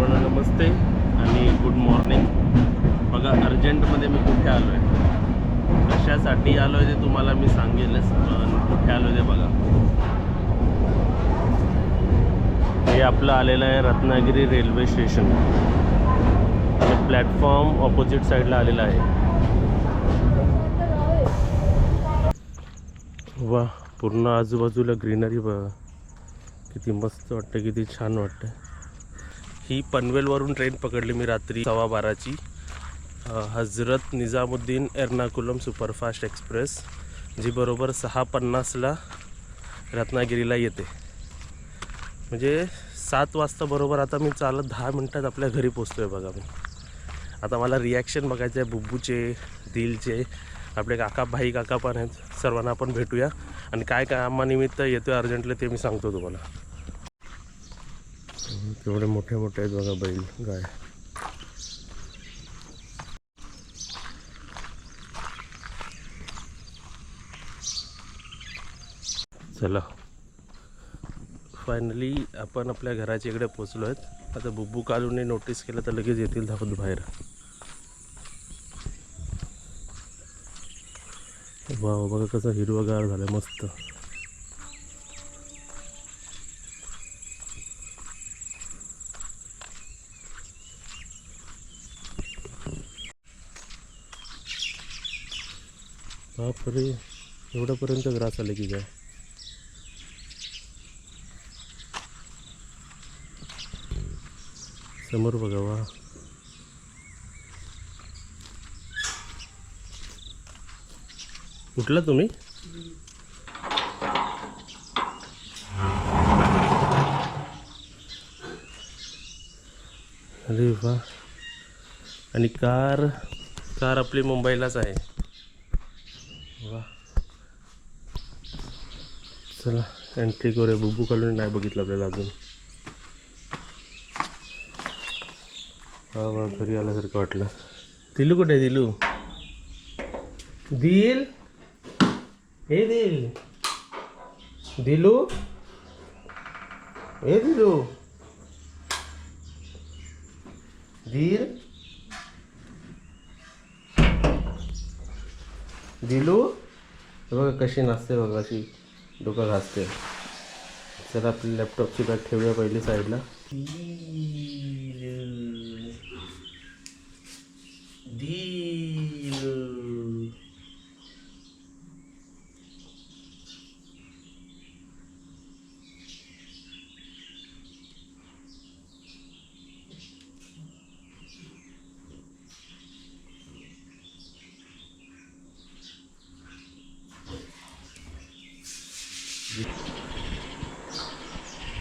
सर्वांना नमस्ते आणि good morning बघा अर्जंटमध्ये मी कुठे आलो आहे कशासाठी आलो आहे ते तुम्हाला मी सांगेलच पण कुठे आलो आहे ते बघा. हे आपलं आलेलं आहे रत्नागिरी रेल्वे स्टेशन. आणि प्लॅटफॉर्म ऑपोजिट साईडला आलेलं आहे. वा पूर्ण आजूबाजूला ग्रीनरी बघा. किती मस्त वाटतं किती छान वाटतं ही पनवेलवरून ट्रेन पकडली मी रात्री सव्वा बाराची. हजरत निजामुद्दीन एर्नाकुलम सुपरफास्ट एक्सप्रेस जी बरोबर सहा पन्नासला रत्नागिरीला येते. म्हणजे सात वाजता बरोबर आता मी चालत दहा मिनटात आपल्या घरी पोचतो आहे बघा मी. आता मला रिॲक्शन बघायचं आहे बुब्बूचे दिलचे आपले काका भाई काका पण आहेत सर्वांना आपण भेटूया. आणि काय कामानिमित्त येतो अर्जंटली ते मी सांगतो तुम्हाला. तेवढे मोठे मोठे आहेत बघा बैल गाय. चला. फायनली आपण आपल्या घराच्या इकडे पोचलो आहेत. आता बुब्बू कालूने नोटीस केलं तर लगेच येतील धावत बाहेर. वा, बघा कसं हिरवगार झालं मस्त. बापरे एवढ्यापर्यंत ग्रास आले की काय? समोर बघा वा. कुठला तुम्ही? अरे वा. आणि कार कार आपली मुंबईलाच आहे. चला. एंट्री करूया बुबू कॉलनी नाही बघितलं आपल्याला अजून. हा घरी आल्यासारखं वाटलं. दिलू कुठे आहे दिलू? दिल? हे दिल. दिलू? हे दिलू. दिल? दिलू? बघा कशी नाचते बघा अशी. डोकं घासते. चला आपली लॅपटॉपची बॅग ठेवूया पहिली साईडला दिल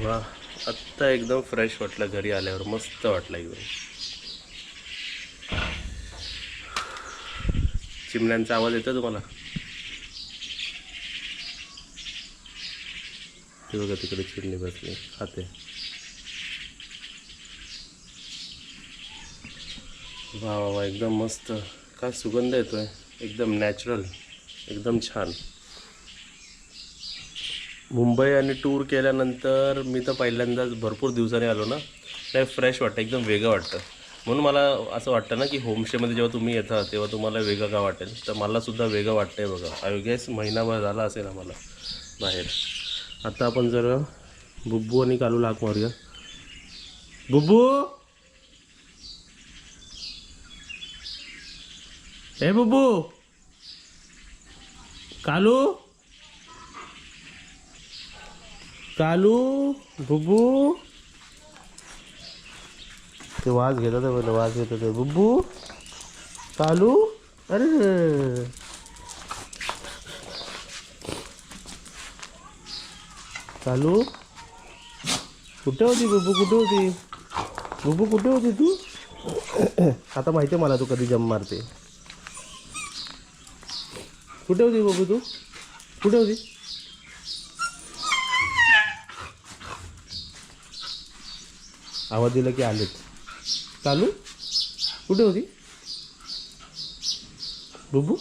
वा मस्त एकदम फ्रेश वाटलं घरी आल्यावर. मस्त वाटलं एकदम. चिमण्यांचा आवाज येतो तुम्हाला? ते बघा तिकडे चिमणी बसली. खाते. वा वा वा एकदम मस्त. काय सुगंध येतोय. एकदम नॅचरल एकदम छान. मुंबई आणि टूर केल्यानंतर मी तर पहिल्यांदाच भरपूर दिवसांनी आलो ना. तर फ्रेश वाटतं एकदम वेगळं वाटतं. म्हणून मला असं वाटतं ना की होमस्टेमध्ये जेव्हा तुम्ही येता तेव्हा तुम्हाला वेगळं का वाटेल? तर मला सुद्धा वाटतं वाटतंय बघा. आय गेस महिनाभर झाला असेल आम्हाला बाहेर. आता आपण जर बुब्बू आणि कालू लाख मारूया. बुब्बू! हे बुब्बू! कालू! कालू बुबू ते वाज घेत होते पहिलं वाज घेत होते. बुब्बू कालू. अरे. कालू कुठे होती बुब्बू कुठे होती? बुब्बू कुठे होती तू? आता माहिती आहे मला तू कधी जम मारते. कुठे होती बुब्बू तू? कुठे होती? आवाज दिला की आलेत. चालू? कुठे होती? बुबू?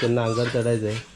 त्यांना अंगार चढायचं आहे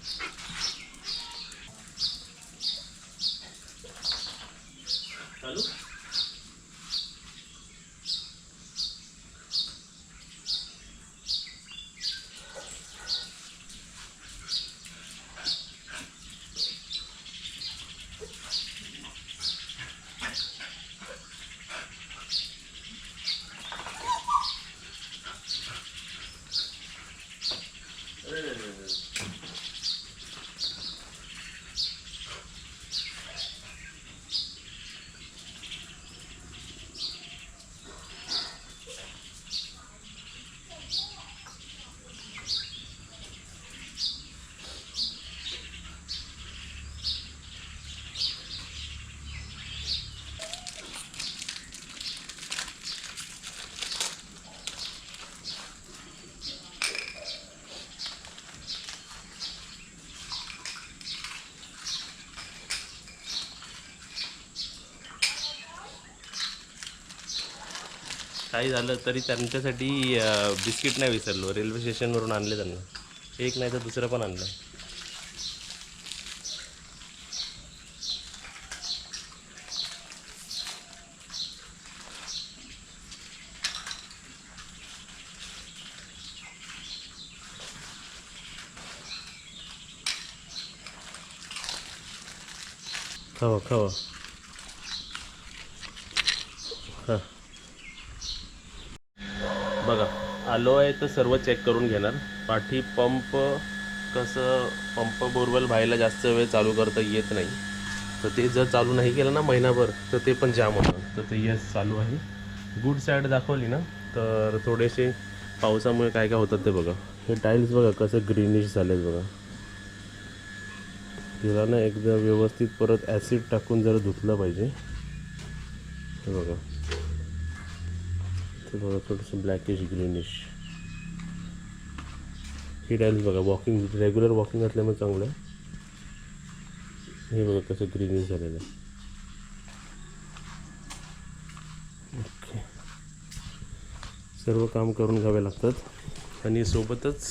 काही झालं तरी त्यांच्यासाठी बिस्किट नाही विसरलो. रेल्वे स्टेशनवरून आणले त्यांना. एक नाही तर दुसरं पण आणलं. खावा खावा. हां. बघा आलो आहे तर सर्व चेक करून घेणार. पाठी पंप कसं पंप बोरवेल व्हायला जास्त वेळ चालू करता येत नाही. तर ते जर चालू नाही केलं ना महिनाभर तर ते पण जाम होतं तर ते यस चालू आहे. गुड साईड दाखवली ना? तर थोडेसे पावसामुळे काय काय होतात ते बघा. हे टाईल्स बघा कसं ग्रीनिश झालेत बघा. तिला ना एकदा व्यवस्थित परत ॲसिड टाकून जरा धुतलं पाहिजे. हे बघा. ते बघा थोडंसं ब्लॅकिश ग्रीनिश ही टाईल्स बघा वॉकिंग रेग्युलर वॉकिंग असल्यामुळे चांगलं आहे. हे बघा कसं ग्रीनिश झालेलं आहे. ओके सर्व काम करून घ्यावे लागतात. आणि सोबतच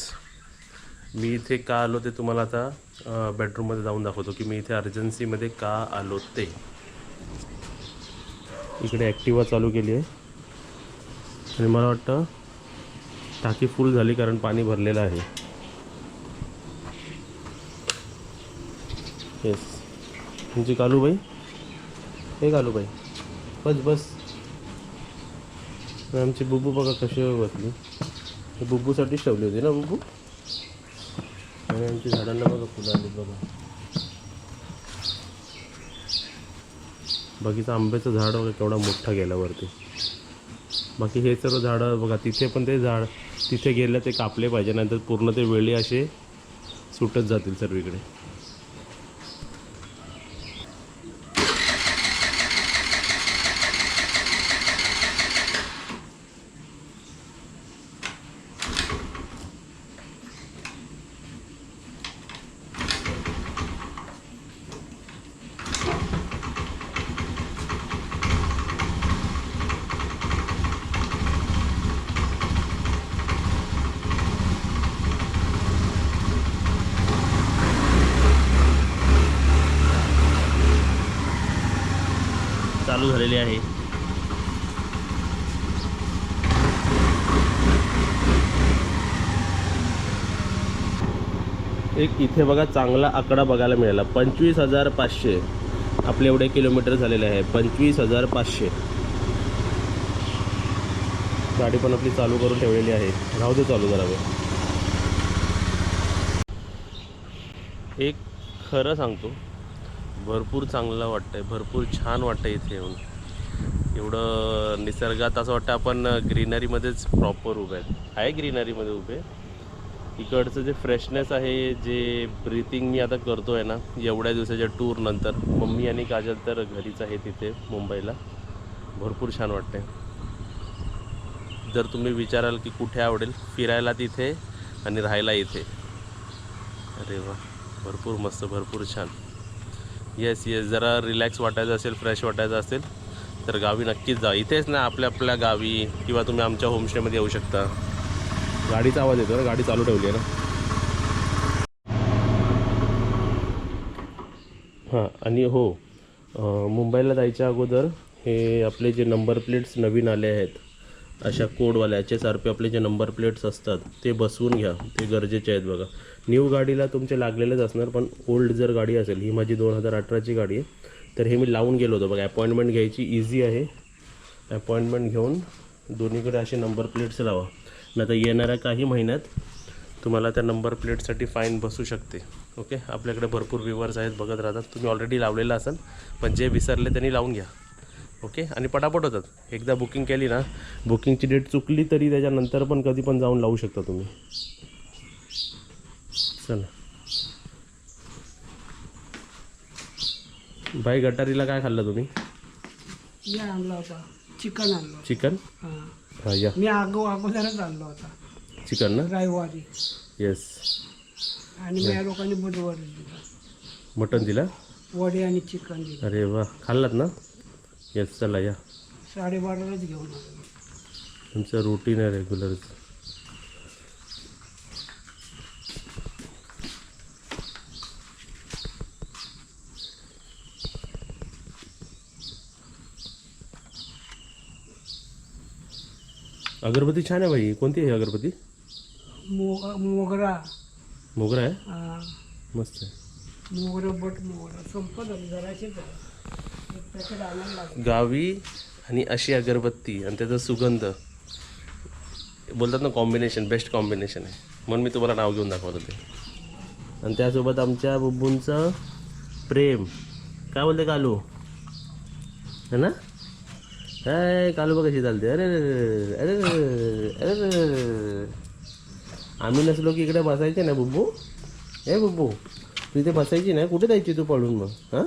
मी इथे का आलो ते तुम्हाला आता बेडरूममध्ये जाऊन दाखवतो की मी इथे अर्जन्सीमध्ये का आलो ते. इकडे ॲक्टिवा चालू केली आहे. आणि मला वाटतं टाकी फुल झाली कारण पाणी भरलेलं आहे. येस तुमची कालूबाई? हे कालूबाई. बस बस. आमची बुबू बघा कशी बसली. बुबूसाठीच ठेवली होती ना बुबू? आणि आमची झाडांना बघा फुलं आली बघा. बाकीचं आंब्याचं झाड वगैरे केवढा मोठा गेला वरती बाकी हे सर्व झाडं बघा तिथे पण ते झाड तिथे गेलं ते कापले पाहिजे नंतर पूर्ण ते वेळी असे सुटत जातील सर्वीकडे. चालू झालेली आहे. एक इथे बघा चांगला आकडा बघायला मिळाला. पंचवीस हजार पाचशे. आपले एवढे किलोमीटर झालेले आहे. पंचवीस हजार पाचशे. गाडी पण आपली चालू करून ठेवलेली आहे. राहू दे चालू करावे एक खरं सांगतो. भरपूर चांगलं वाटतंय भरपूर छान वाटतं इथे येऊन. एवढं निसर्गात असं वाटतं आपण ग्रीनरीमध्येच प्रॉपर उभे आहेत. आहे ग्रीनरीमध्ये उभे. इकडचं जे फ्रेशनेस आहे जे ब्रिथिंग मी आता करतो आहे ना एवढ्या दिवसाच्या टूरनंतर मम्मी आणि काजल तर घरीच आहे तिथे मुंबईला. भरपूर छान वाटते जर तुम्ही विचाराल की कुठे आवडेल फिरायला तिथे आणि राहायला इथे. अरे वा भरपूर मस्त भरपूर छान. येस येस जरा रिलॅक्स वाटायचं असेल फ्रेश वाटायचं असेल तर गावी नक्कीच जा. इथेच ना आपल्या आपल्या गावी किंवा तुम्ही आमच्या होमस्टेमध्ये येऊ शकता. गाडीचा आवाज येतो ना गाडी चालू ठेवली आहे ना. हां आणि हो मुंबईला जायच्या अगोदर हे आपले जे नंबर प्लेट्स नवीन आले आहेत अशा कोडवाल्या एच एस आर पी आपले जे नंबर प्लेट्स असतात ते बसवून घ्या. ते गरजेचे आहेत बघा. न्यू गाडीला तुमचे लागलेलेच असणार पण ओल्ड जर गाडी असेल ही माझी दोन हजार अठराची गाडी आहे तर हे मी लावून गेलो होतो. बघा अपॉइंटमेंट घ्यायची इझी आहे. अपॉइंटमेंट घेऊन दोन्हीकडे असे नंबर प्लेट्स लावा. नाही तर येणाऱ्या काही महिन्यात तुम्हाला त्या नंबर प्लेटसाठी फाईन बसू शकते. ओके आपल्याकडे भरपूर व्ह्युअर्स आहेत बघत राहतात. तुम्ही ऑलरेडी लावलेलं असाल पण जे विसरले त्यांनी लावून घ्या. ओके आणि पटापट होतात. एकदा बुकिंग केली ना बुकिंगची डेट चुकली तरी त्याच्यानंतर पण कधी पण जाऊन लावू शकता तुम्ही. चला. बाई गटारीला काय खाल्लं तुम्ही? मी आणला होता. चिकन आणलं चिकन? हां. हां या मी अगो अगोदरच आणला होता. चिकन ना? रविवारी. येस आणि माझ्या लोकांनी बुधवारी दिला. मटन दिला? वडे आणि चिकन दिलं. अरे वा. खाल्लात ना? येस चला या. साडेबारालाच घेऊन आलो. तुमचं रुटीन आहे रेग्युलरचं अगरबत्ती छान आहे भाई कोणती आहे अगरबत्ती? मोग मोगरा. मोगरा आहे? हां. मस्त आहे. मोगरा बट मोगरा. संपत आली जराशीच आहे एक पॅकेट आणायला लागेल. गावी आणि अशी अगरबत्ती आणि त्याचा सुगंध. बोलतात ना कॉम्बिनेशन बेस्ट कॉम्बिनेशन आहे. म्हणून मी तुम्हाला नाव घेऊन दाखवत होते. आणि त्यासोबत आमच्या बुब्बूंचं प्रेम. काय बोलते कालू? है ना? काय कालू बघ कशी चालते अरे अरे अरे अरे अरे. आम्ही नसलो की इकडे बसायचे ना बुब्बू? ए बुब्बू तू इथे बसायची ना? कुठे जायची तू पळून मग? हां?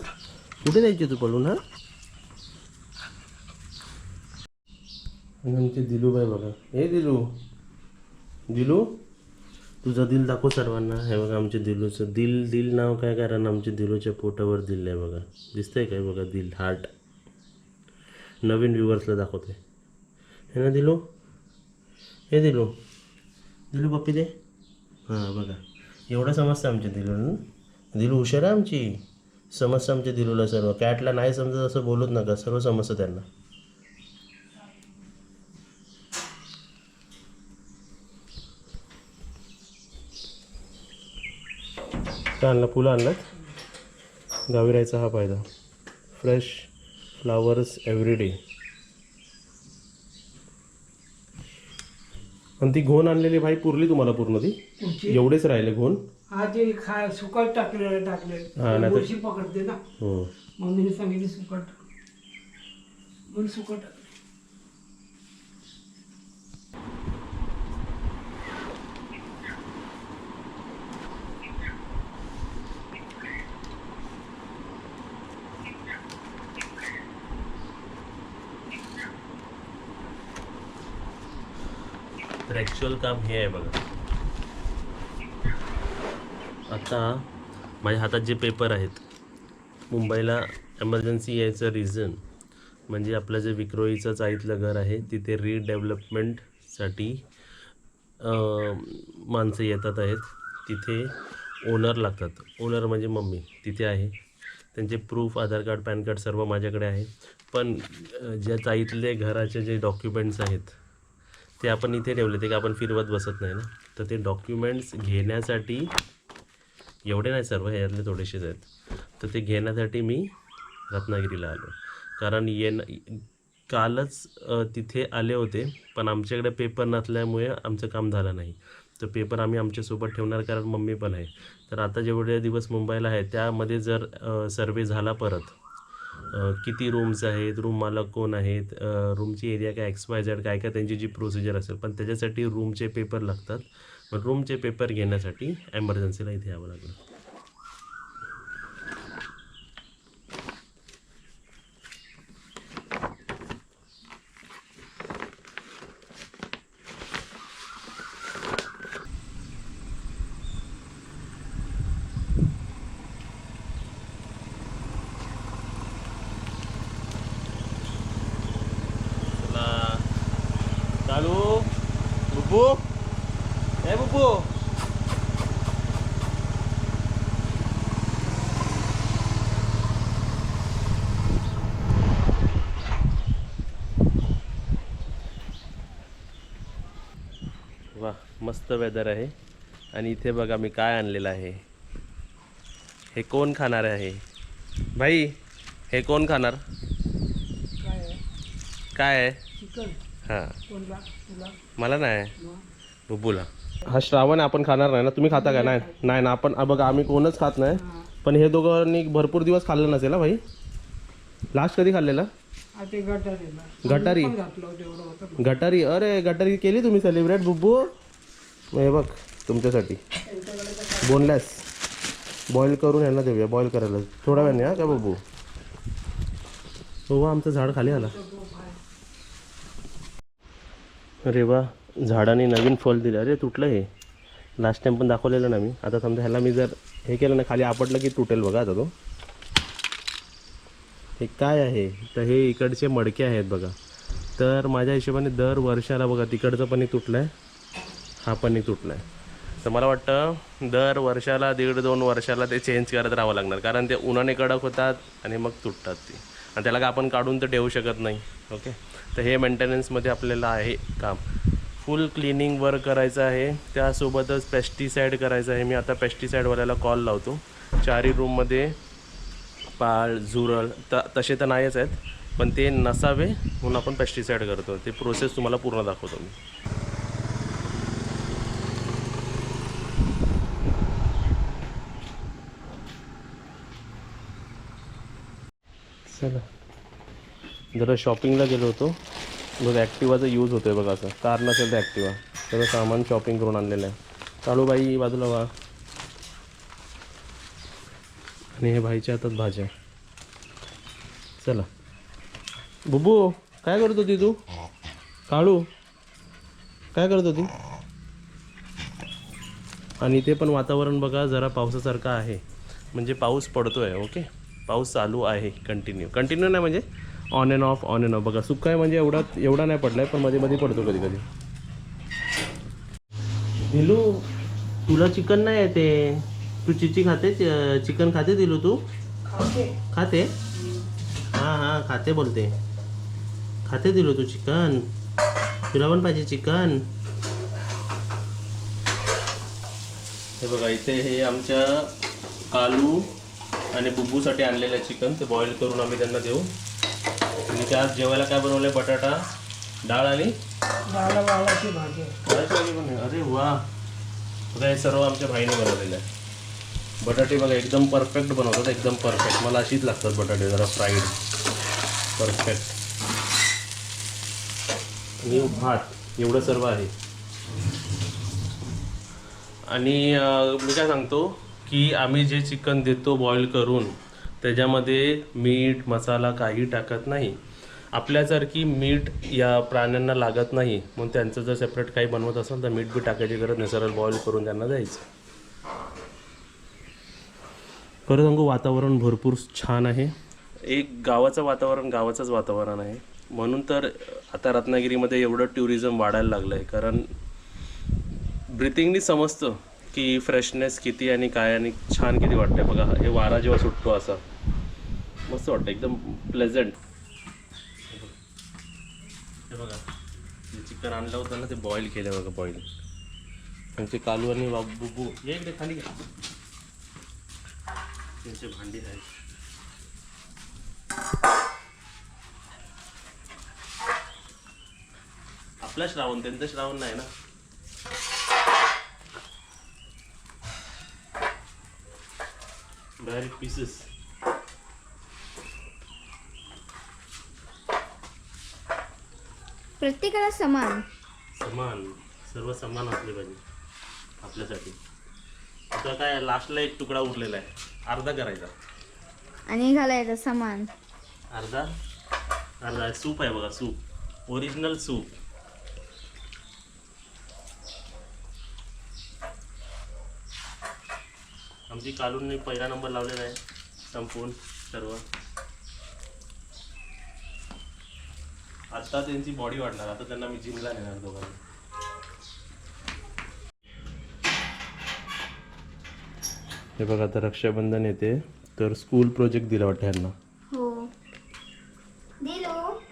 कुठे जायची तू पळून हां? आमचे आमचे दिलूबाई बघा. हे दिलू. दिलू तुझं दिल दाखव सर्वांना. हे बघा आमच्या दिलूचं. दिल दिल नाव काय? कारण आमच्या दिलूच्या पोटावर दिल आहे बघा. दिसतंय काय बघा? दिल हार्ट नवीन व्ह्युअर्सला दाखवते हे ना दिलो? हे दिलो. दिलू पप्पी दे. हां बघा. एवढं समजतं आमच्या दिलून दिलू हुशार आहे आमची. समजतं आमच्या दिलूला सर्व. कॅटला नाही समजत असं बोलूच नका. सर्व समजतं त्यांना. काय आणला? फुलं आणलात? गावी राहायचा हा फायदा. फ्रेश फ्लावर्स एव्हरी डे आणि ती घोण आणलेली भाई पुरली तुम्हाला पूर्ण ती? पुढची एवढेच राहिले घोण? हा ते खा सुकट टाकले टाकले. नाही तर- पकडते ना. हो. मम्मीने सांगितले सुकट. म्हणून सुकट ॲक्च्युअल काम हे आहे बघा. आता माझ्या हातात जे पेपर आहेत मुंबईला एमर्जन्सी यायचं रिझन म्हणजे आपलं जे विक्रोईचं चाळीतलं घर आहे तिथे रिडेव्हलपमेंटसाठी माणसं येतात आहेत. तिथे ओनर लागतात. ओनर म्हणजे मम्मी. तिथे आहे. त्यांचे proof Aadhaar card PAN card सर्व माझ्याकडे आहे. पण ज्या चाळीतले घराचे जे डॉक्युमेंट्स आहेत ते आपण इथे ठेवले ते का आपण फिरवत बसत नाही ना. तर ते डॉक्युमेंट्स घेण्यासाठी एवढे नाही सर्व ह्यातले थोडेसेच आहेत. तर ते घेण्यासाठी मी रत्नागिरीला आलो. कारण येण कालच तिथे आले होते पण आमच्याकडे पेपर नसल्यामुळे आमचं काम झालं नाही. तर पेपर आम्ही आमच्यासोबत ठेवणार कारण मम्मी पण आहे. तर आता जेवढे दिवस मुंबईला आहे त्यामध्ये जर सर्वे झाला परत किती रूम्स आहेत रूम मालक कोण आहेत रूमची एरिया काय एक्स वाय झेड काय काय त्यांची जी प्रोसिजर असेल पण त्याच्यासाठी रूमचे पेपर लागतात. मग रूमचे पेपर घेण्यासाठी एमर्जन्सीला इथे यावं लागलं. चालू बुब्बू ए बुब्बू वा मस्त वेदर आहे. आणि इथे बघा मी काय आणलेलं आहे. हे कोण खाणार आहे? भाई हे कोण खाणार? काय आहे? चिकन. हां. मला नाही. मग? बुब्बूला हा श्रावण आपण खाणार नाही ना? तुम्ही खाता का? नाही. नाही ना आपण बघा आम्ही कोणच खात नाही. पण हे दोघांनी भरपूर दिवस खाल्लं नसेल ना भाई? लास्ट कधी खाल्लेलं? गटारी? गटारी? अरे गटारी केली तुम्ही सेलिब्रेट बुब्बू? हे बघ तुमच्यासाठी. बोनलेस बॉईल करून यांना देऊया बॉईल करायला. थोड्या वेळाने हा का बघू हो आमचं झाड खाली आला. अरे वा झाडाने नवीन फल दिलं. अरे तुटलं हे. लास्ट टाइम पण दाखवलेलं ना मी. आता समजा ह्याला मी जर हे केलं ना खाली आपटलं की तुटेल बघा आता तो. हे काय आहे? तर हे इकडचे मडके आहेत बघा. तर माझ्या हिशोबाने दर वर्षाला बघा तिकडचं पण तुटलं आहे हा पण तुटला आहे तर मला वाटतं दर वर्षाला दीड दोन वर्षाला ते चेंज करत राहावं लागणार. कारण ते उन्हाने कडक होतात आणि मग तुटतात ते. आणि त्याला का आपण काढून तर ठेवू शकत नाही. ओके तर हे मेंटेनन्समध्ये आपल्याला आहे काम. फुल क्लिनिंग वर्क करायचं आहे. त्यासोबतच पेस्टिसाईड करायचं आहे. मी आता पेस्टिसाईडवाल्याला कॉल लावतो. चारही रूममध्ये पाळ झुरळ त तसे तर नाहीच आहेत पण ते नसावे म्हणून आपण पेस्टिसाईड करतो. ते प्रोसेस तुम्हाला पूर्ण दाखवतो मी. चला. जरा शॉपिंगला गेलो होतो. बघ ॲक्टिवाचा यूज होतोय बघा असं. कार नसेल तर ॲक्टिवा सगळं सामान शॉपिंग करून आणलेलं आहे. काळूबाई बाजूला वा. आणि हे भाईच्या हातात भाज्या. चला. बुबू काय करत होती तू? काळू काय करत होती? आणि इथे पण वातावरण बघा जरा पावसासारखं आहे. म्हणजे पाऊस पडतो आहे ओके? पाऊस चालू आहे कंटिन्यू कंटिन्यू नाही म्हणजे? On and off on and off बघा सुका आहे म्हणजे एवढा एवढा नाही पडलाय पण मध्ये मध्ये पडतो कधी कधी दिलू तुला चिकन नाही येते. तू चिची खाते चिकन खाते दिलू तू? खाते. खाते? हां हां खाते बोलते. खाते दिलो तू चिकन? तुला पण पाहिजे चिकन? हे बघा इथे हे आमच्या कालू आणि बुब्बूसाठी आणलेलं चिकन ते बॉईल करून आम्ही त्यांना देऊ. आणि त्यात जेवायला काय बनवलंय? बटाटा डाळ आणि? डाळा वाळाची भाजी. आहे. डाळाची भाजी पण आहे. अरे वा. बघा हे सर्व आमच्या भाईने बनवलेलं आहे. बटाटे बघा एकदम परफेक्ट बनवतात. एकदम परफेक्ट मला अशीच लागतात बटाटे जरा फ्राईड परफेक्ट आणि भात. एवढं सर्व आहे. आणि मी काय सांगतो की आम्ही जे चिकन देतो बॉईल करून त्याच्यामध्ये मीठ मसाला काही टाकत नाही. आपल्यासारखी मीठ या प्राण्यांना लागत नाही. म्हणून त्यांचं जर सेपरेट काही बनवत असेल तर मीठ बी टाकायची गरज नाही. सरळ बॉईल करून त्यांना द्यायचं. खरं सांगू वातावरण भरपूर छान आहे. एक गावाचं वातावरण गावाचंच वातावरण आहे. म्हणून तर आता रत्नागिरीमध्ये एवढं टुरिझम वाढायला लागलं आहे कारण ब्रिथिंगनी समजतं. की फ्रेशनेस किती आणि काय आणि छान किती वाटतंय बघा. हे वारा जेव्हा सुटतो असा मस्त वाटतं एकदम प्लेझंट हे बघा जे चिकन आणलं होतं ना ते बॉईल केलं बघा बॉईल त्यांचे कालू आणि वा- बुबू हे इकडे खाली घ्या. त्यांचे भांडी आहेत. आपला श्रावण त्यांचं श्रावण नाही ना? डायरेक्ट पीसेस प्रत्येकाला समान. समान. सर्व समान असले पाहिजे. आपल्यासाठी. आता काय लास्टला एक तुकडा उरलेला आहे. अर्धा करायचा. आणि घालायचं समान. अर्धा? अर्धा. सूप आहे बघा सूप. Original soup. आमची कालूनने पहिला नंबर लावलेला आहे. संपूर्ण सर्व. आता त्यांची बॉडी वाढणार. आता त्यांना मी जिमला नेणार दोघांना. हे बघा आता रक्षाबंधन येते. तर स्कूल प्रोजेक्ट दिला वाटतं ह्यांना. हो. दिलो.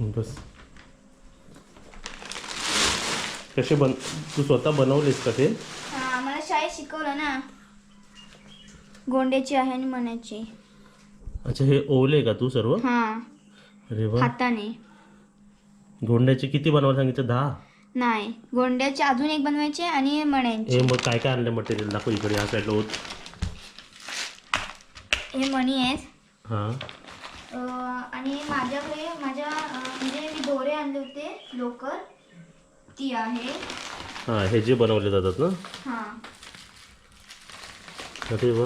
बस. कसे बन तू स्वतः बनवलेस का ते? शिकवलं ना. गोंड्याची आहे आणि मण्याची अच्छा हे ओले का तू सर्व? हा. अरे वा. हाताने. गोंड्याचे किती बनवायला सांगितलं? दहा? नाही गोंड्याचे अजून एक बनवायचे आणि मण्यांचे. हे मग काय काय आणलं मटेरियल दाखव इकडे या साईडला होत. हे मणी आहेत. हां. अं, आणि माझ्याकडे माझ्या अं, म्हणजे मी दोरे आणले होते लोकर. ती आहे. हां हे जे बनवले जातात ना? हा. अरे वा.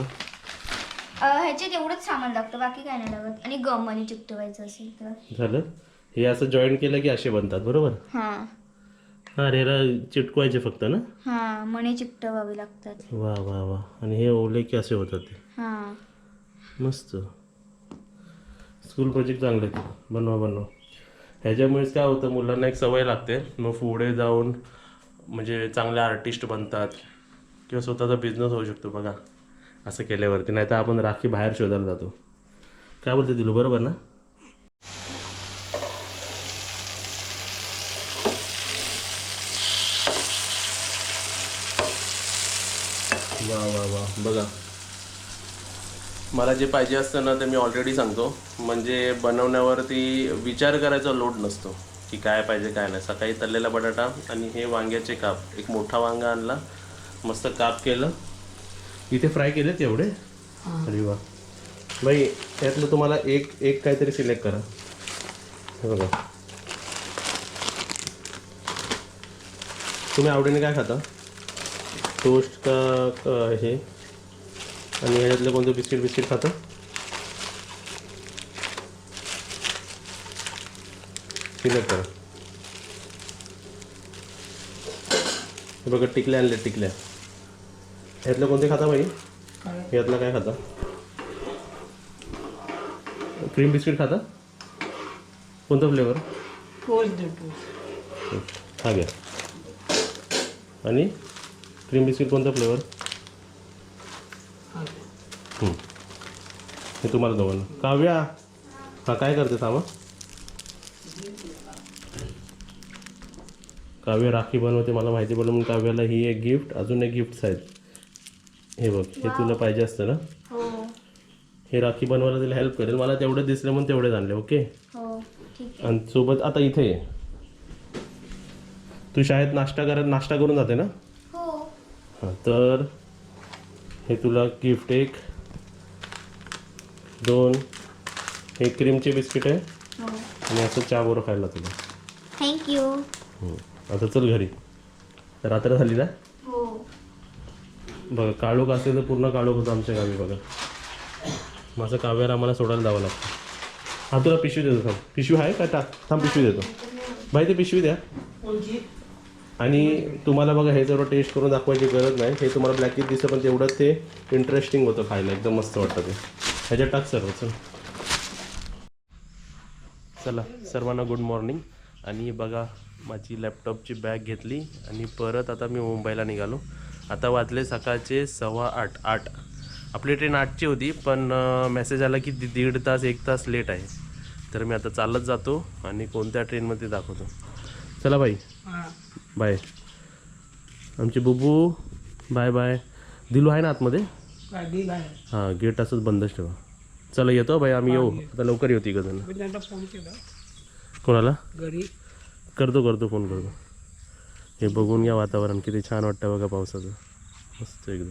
ह्याच्यात एवढंच सामान लागतं बाकी काय नाही लागत. आणि गम आणि चिकटवायचं असेल तर. झालं? हे असं जॉईन केलं की असे बनतात बरोबर? हा. हां रे चिटकवायचे फक्त ना? हा मणी चिकटवावे लागतात. वा वा वा. आणि हे ओले की असे होतात ते? हा. मस्त. स्कूल प्रोजेक्ट चांगले आहेत. बनवा बनवा. ह्याच्यामुळेच काय होतं मुलांना एक सवय लागते. मग पुढे जाऊन म्हणजे चांगले आर्टिस्ट बनतात. किंवा स्वतःचा बिझनेस होऊ शकतो बघा. असं केल्यावरती नाही तर आपण राखी बाहेर शोधायला जातो. काय बोलते दिलू बरोबर ना? वा वा वा. बघा. मला जे पाहिजे असतं ना ते मी ऑलरेडी सांगतो. म्हणजे बनवण्यावरती विचार करायचा लोड नसतो की काय पाहिजे काय नाही. सकाळी तळलेला बटाटा आणि हे वांग्याचे काप. एक मोठा वांगा आणला मस्त काप केलं. इथे फ्राय केलेत एवढे? अरे वा. बाई त्यातलं तुम्हाला एक एक काहीतरी सिलेक्ट करा. हे बघा. तुम्ही आवडीने काय खाता? टोस्ट का हे? आणि ह्याच्यातलं कोणतं बिस्किट बिस्किट खातं? सिलेक्ट करा. हे बघा टिकल्या आणले टिकल्या. ह्यातलं कोणते खाता बाई? काय? ह्यातलं काय खाता? क्रीम बिस्किट खाता? कोणतं फ्लेवर? हा घ्या. आणि क्रीम बिस्किट कोणता फ्लेवर? हा. तुम्हाला दोघांना काव्या हा काय करते सामा काव्य राखी बनवते मला माहिती पडलं म्हणून काव्याला ही एक गिफ्ट अजून एक गिफ्ट आहेत. हे बघ हे तुला पाहिजे असतं ना? हो. हे राखी बनवायला तिला हेल्प करेल. मला तेवढं दिसलं म्हणून तेवढेच आणले ओके हो ठीक आहे. आणि सोबत आता इथे ये. तू शाळेत नाश्ता करत नाश्ता करून जाते ना? हो. हां तर हे तुला गिफ्ट एक दोन हे क्रीमचे बिस्किट आहे. हो. आणि असं चहा बरोबर खायला तुला. थँक्यू हम्म. आता चल घरी. रात्र झाली ना? बघा काळोख असेल तर पूर्ण काळोख होतं आमच्या गावी बघा. माझं काव्याला आम्हाला सोडायला जावं लागतं. हा तुला पिशवी देतो थांब. पिशवी आहे का? टाक. थांब पिशवी देतो. बाई ते पिशवी द्या. आणि तुम्हाला बघा हे सर्व टेस्ट करून दाखवायची गरज नाही. हे तुम्हाला ब्लॅकेट दिसतं पण तेवढंच ते इंटरेस्टिंग होतं खायला. एकदम मस्त वाटतं ते. ह्याच्यात टाक सर्व चल. चला सर्वांना गुड मॉर्निंग आणि बघा माझी लॅपटॉपची बॅग घेतली आणि परत आता मी मुंबईला निघालो. आता वाजले सकाळचे सव्वा आठ आठ. आपली ट्रेन आठची होती पण मेसेज आला की दि- दीड तास एक तास लेट आहे. तर मी आता चालत जातो आणि कोणत्या ट्रेनमध्ये दाखवतो. चला बाई. हा. बाय. आमची बुबू बाय बाय. दिलू आहे ना आतमध्ये? हां गेट असंच बंदच ठेवा. चला येतो बाई आम्ही येऊ. आता लवकर येऊ तिघं जण. कोणाला? घरी. करतो करतो फोन करतो. हे बघून घ्या वातावरण किती छान वाटतं बघा पावसाचं. मस्त एकदम.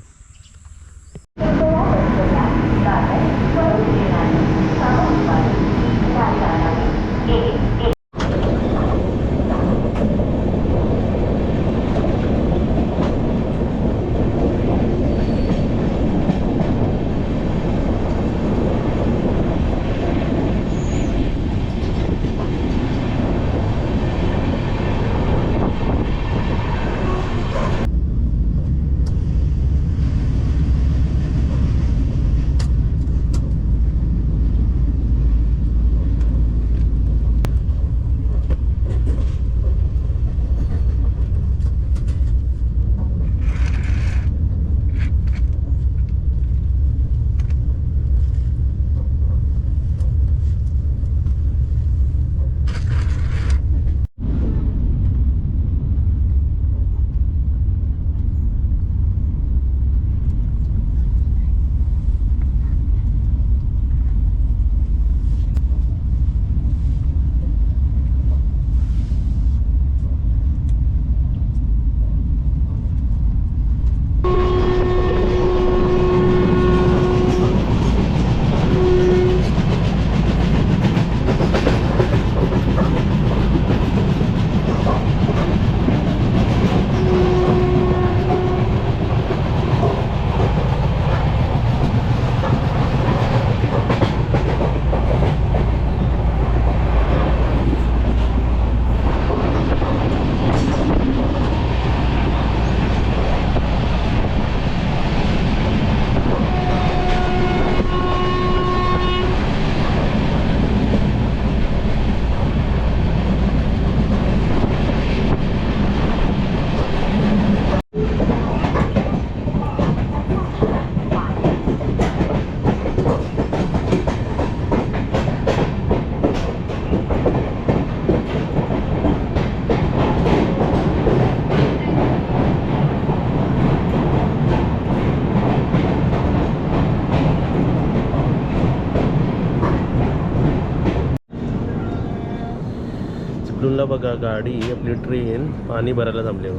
बघा गाडी आपली ट्रेन पाणी भरायला थांबली.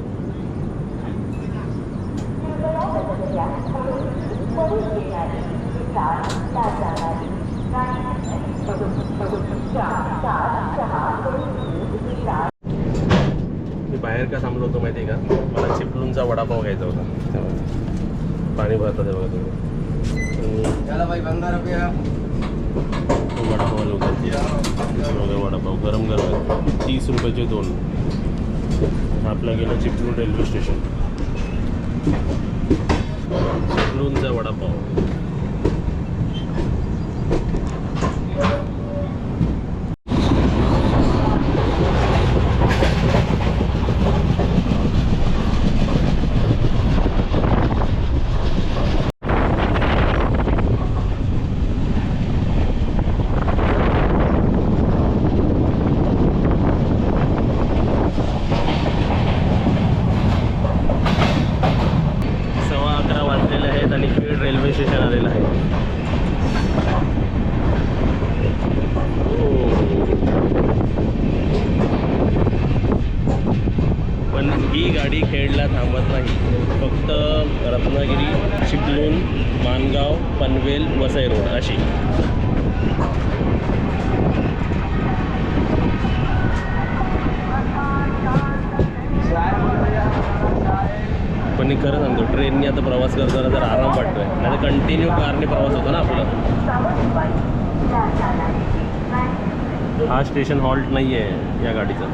मी बाहेर का थांबलो होतो माहिती आहे का? मला चिपळूणचा वडापाव घ्यायचा होता. तेव्हा पाणी भरतात हे बघा तुम्ही. तो वडापाव लोकांची बघा वडापाव गरम गरम आहे तीस रुपयाचे दोन. आपला गेला चिपळूण रेल्वे स्टेशन. चिपळूणचा वडापाव. आहेत आणि खेड रेल्वे स्टेशन आलेलं आहे ओ. पण ही गाडी खेडला थांबत नाही फक्त रत्नागिरी चिपळूण मानगाव पनवेल वसई रोड अशी पण मी खरं सांगतो ट्रेनने आता प्रवास करताना जर आराम वाटतोय नाही तर कंटिन्यू कारने प्रवास होतो ना आपला हा स्टेशन हॉल्ट नाही आहे या गाडीचा